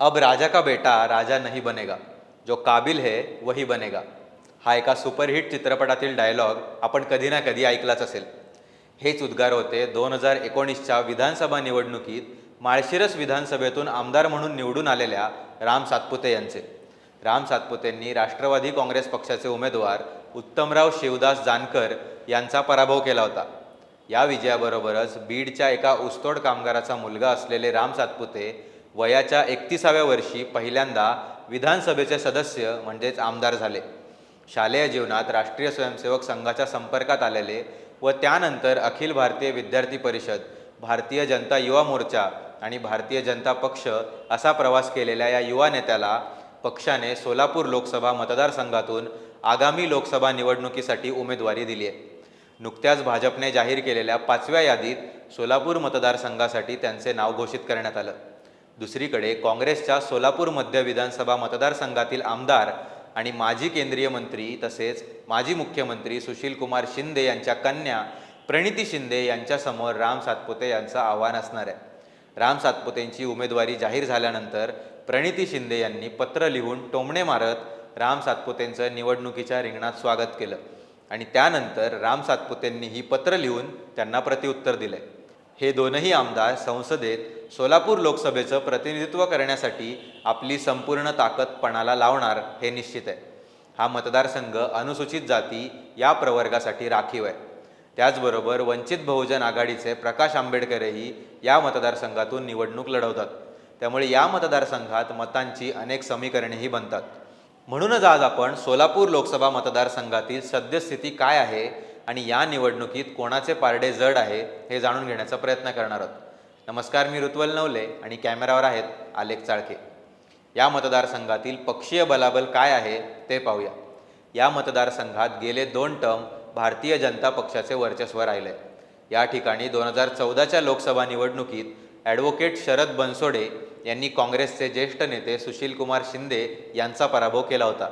अब राजा का बेटा राजा नहीं बनेगा। जो काबिल है वही बनेगा। हा एका सुपरहिट चित्रपटातील डायलॉग आपण कधी ना कधी ऐकलाच असेल. हेच उद्गार होते दोन हजार एकोणीसच्या विधानसभा निवडणुकीत माळशिरस विधानसभेतून आमदार म्हणून निवडून आलेल्या राम सातपुते यांचे. राम सातपुतेंनी राष्ट्रवादी काँग्रेस पक्षाचे उमेदवार उत्तमराव शिवदास जानकर यांचा पराभव केला होता. या विजयाबरोबरच बीडच्या एका ऊसतोड कामगाराचा मुलगा असलेले राम सातपुते वयाच्या एकतीसाव्या वर्षी पहिल्यांदा विधानसभेचे सदस्य म्हणजेच आमदार झाले. शालेय जीवनात राष्ट्रीय स्वयंसेवक संघाच्या संपर्कात आलेले व त्यानंतर अखिल भारतीय विद्यार्थी परिषद भारतीय जनता युवा मोर्चा आणि भारतीय जनता पक्ष असा प्रवास केलेल्या या युवा नेत्याला पक्षाने सोलापूर लोकसभा मतदारसंघातून आगामी लोकसभा निवडणुकीसाठी उमेदवारी दिली आहे. नुकत्याच भाजपने जाहीर केलेल्या पाचव्या यादीत सोलापूर मतदारसंघासाठी त्यांचे नाव घोषित करण्यात आलं. दुसरीकडे काँग्रेसच्या सोलापूर मध्य विधानसभा मतदारसंघातील आमदार आणि माजी केंद्रीय मंत्री तसेच माजी मुख्यमंत्री सुशीलकुमार शिंदे यांच्या कन्या प्रणिती शिंदे यांच्यासमोर राम सातपुते यांचं आव्हान असणार आहे. राम सातपुतेंची उमेदवारी जाहीर झाल्यानंतर प्रणिती शिंदे यांनी पत्र लिहून टोमणे मारत राम सातपुतेंचं निवडणुकीच्या रिंगणात स्वागत केलं आणि त्यानंतर राम सातपुतेंनी ही पत्र लिहून त्यांना प्रतिउत्तर दिलंय. हे दोनही आमदार संसदेत सोलापूर लोकसभेचं प्रतिनिधित्व करण्यासाठी आपली संपूर्ण ताकद पणाला लावणार हे निश्चित आहे. हा मतदारसंघ अनुसूचित जाती या प्रवर्गासाठी राखीव आहे. त्याचबरोबर वंचित बहुजन आघाडीचे प्रकाश आंबेडकरही या मतदारसंघातून निवडणूक लढवतात. त्यामुळे या मतदारसंघात मतांची अनेक समीकरणेही बनतात. म्हणूनच आज आपण सोलापूर लोकसभा मतदारसंघातील सद्यस्थिती काय आहे आणि या निवडणुकीत कोणाचे पारडे जड आहे हे जाणून घेण्याचा प्रयत्न करणार आहोत. नमस्कार मी ऋत्वल नवले आणि कॅमेरावर आहेत आलेख चाळके. या मतदारसंघातील पक्षीय बलाबल काय आहे ते पाहूया. या मतदारसंघात गेले दोन टर्म भारतीय जनता पक्षाचे वर्चस्व राहिले. या ठिकाणी दोन हजार चौदाच्या लोकसभा निवडणुकीत ॲडव्होकेट शरद बनसोडे यांनी काँग्रेसचे ज्येष्ठ नेते सुशीलकुमार शिंदे यांचा पराभव केला होता.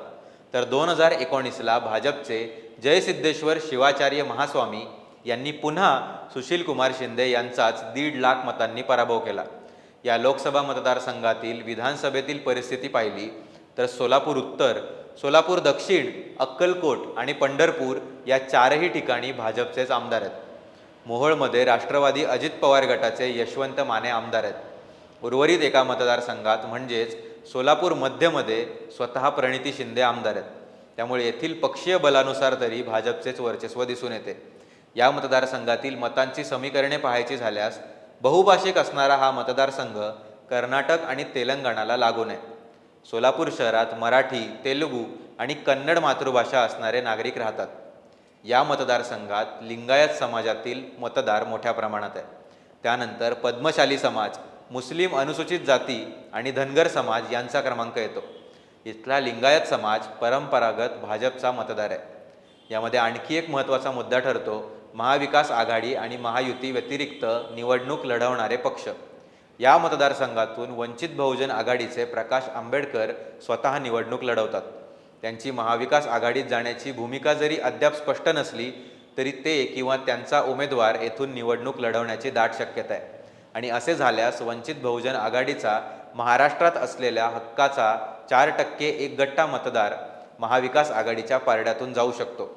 तर दोन हजार एकोणीसला भाजपचे जयसिद्धेश्वर शिवाचार्य महास्वामी यांनी पुन्हा सुशीलकुमार शिंदे यांचाच दीड लाख मतांनी पराभव केला. या लोकसभा मतदारसंघातील विधानसभेतील परिस्थिती पाहिली तर सोलापूर उत्तर सोलापूर दक्षिण अक्कलकोट आणि पंढरपूर या चारही ठिकाणी भाजपचेच आमदार आहेत. मोहोळमध्ये राष्ट्रवादी अजित पवार गटाचे यशवंत माने आमदार आहेत. उर्वरित एका मतदारसंघात म्हणजेच सोलापूर मध्यमध्ये स्वतः प्रणिती शिंदे आमदार आहेत. त्यामुळे येथील पक्षीय बलानुसार तरी भाजपचेच वर्चस्व दिसून येते. या मतदारसंघातील मतांची समीकरणे पाहायची झाल्यास बहुभाषिक असणारा हा मतदारसंघ कर्नाटक आणि तेलंगणाला लागून आहे. सोलापूर शहरात मराठी तेलुगू आणि कन्नड मातृभाषा असणारे नागरिक राहतात. या मतदारसंघात लिंगायत समाजातील मतदार मोठ्या प्रमाणात आहे त्यानंतर पद्मशाली समाज मुस्लिम अनुसूचित जाती आणि धनगर समाज यांचा क्रमांक येतो. इथला लिंगायत समाज परंपरागत भाजपचा मतदार आहे. यामध्ये आणखी एक महत्त्वाचा मुद्दा ठरतो महाविकास आघाडी आणि महायुती व्यतिरिक्त निवडणूक लढवणारे पक्ष. या मतदारसंघातून वंचित बहुजन आघाडीचे प्रकाश आंबेडकर स्वतः निवडणूक लढवतात. त्यांची महाविकास आघाडीत जाण्याची भूमिका जरी अद्याप स्पष्ट नसली तरी ते किंवा त्यांचा उमेदवार येथून निवडणूक लढवण्याची दाट शक्यता आहे. आणि असे झाल्यास वंचित बहुजन आघाडीचा महाराष्ट्रात असलेल्या हक्काचा चार टक्के एक गट्टा मतदार महाविकास आघाडीच्या पारड्यातून जाऊ शकतो.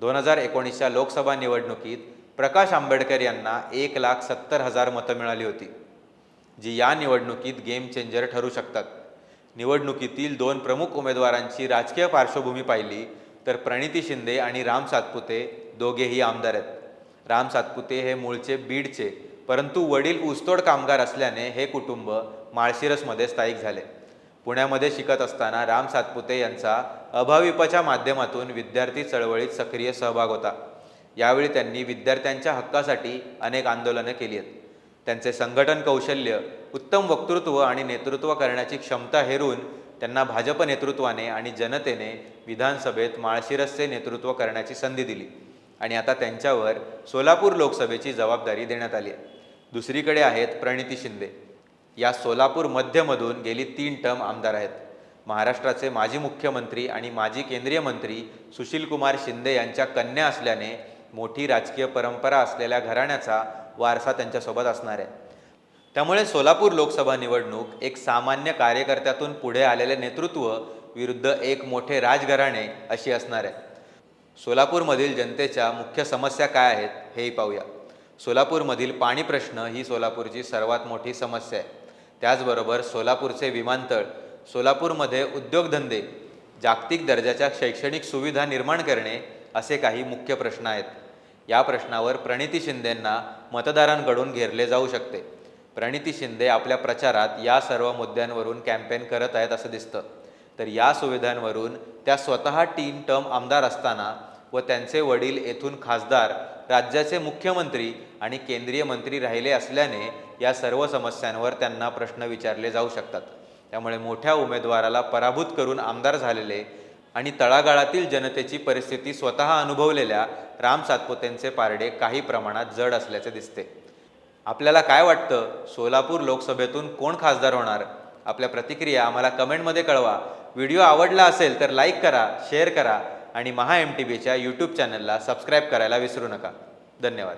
दोन हजार एकोणीसच्या लोकसभा निवडणुकीत प्रकाश आंबेडकर यांना एक लाख सत्तर हजार मतं मिळाली होती जी या निवडणुकीत गेम चेंजर ठरू शकतात. निवडणुकीतील दोन प्रमुख उमेदवारांची राजकीय पार्श्वभूमी पाहिली तर प्रणिती शिंदे आणि राम सातपुते दोघेही आमदार आहेत. राम सातपुते हे मूळचे बीडचे परंतु वडील ऊसतोड कामगार असल्याने हे कुटुंब माळशिरसमध्ये स्थायिक झाले. पुण्यामध्ये शिकत असताना राम सातपुते यांचा अभाविपच्या माध्यमातून विद्यार्थी चळवळीत सक्रिय सहभाग होता. यावेळी त्यांनी विद्यार्थ्यांच्या हक्कासाठी अनेक आंदोलनं केली आहेत. त्यांचे संघटन कौशल्य उत्तम वक्तृत्व आणि नेतृत्व करण्याची क्षमता हेरून त्यांना भाजप नेतृत्वाने आणि जनतेने विधानसभेत माळशिरसचे नेतृत्व करण्याची संधी दिली आणि आता त्यांच्यावर सोलापूर लोकसभेची जबाबदारी देण्यात आली आहे. दुसरीकडे आहेत प्रणिती शिंदे. या सोलापूर मध्यमधून गेली तीन टर्म आमदार आहेत. महाराष्ट्राचे माजी मुख्यमंत्री आणि माजी केंद्रीय मंत्री सुशीलकुमार शिंदे यांच्या कन्या असल्याने मोठी राजकीय परंपरा असलेल्या घराण्याचा वारसा त्यांच्यासोबत असणार आहे. त्यामुळे सोलापूर लोकसभा निवडणूक एक सामान्य कार्यकर्त्यातून पुढे आलेले नेतृत्व विरुद्ध एक मोठे राजघराणे अशी असणार आहे. सोलापूरमधील जनतेच्या मुख्य समस्या काय आहेत हेही पाहूया. सोलापूरमधील पाणी प्रश्न ही सोलापूरची सर्वात मोठी समस्या आहे. त्याचबरोबर सोलापूरचे विमानतळ सोलापूरमध्ये उद्योगधंदे जागतिक दर्जाच्या शैक्षणिक सुविधा निर्माण करणे असे काही मुख्य प्रश्न आहेत. या प्रश्नावर प्रणिती शिंदेंना मतदारांकडून घेरले जाऊ शकते. प्रणिती शिंदे आपल्या प्रचारात या सर्व मुद्द्यांवरून कॅम्पेन करत आहेत असं दिसतं. तर या सुविधांवरून त्या स्वतः तीन टर्म आमदार असताना व त्यांचे वडील येथून खासदार राज्याचे मुख्यमंत्री आणि केंद्रीय मंत्री राहिले असल्याने या सर्व समस्यांवर त्यांना प्रश्न विचारले जाऊ शकतात. त्यामुळे मोठ्या उमेदवाराला पराभूत करून आमदार झालेले आणि तळागाळातील जनतेची परिस्थिती स्वतः अनुभवलेल्या राम सातपुतेंचे पारडे काही प्रमाणात जड असल्याचे दिसते. आपल्याला काय वाटतं? सोलापूर लोकसभेतून कोण खासदार होणार? आपल्या प्रतिक्रिया आम्हाला कमेंटमध्ये कळवा. व्हिडिओ आवडला असेल तर लाईक करा शेअर करा आणि महा एम टी बीच्या यूट्यूब चॅनलला सबस्क्राईब करायला विसरू नका. धन्यवाद.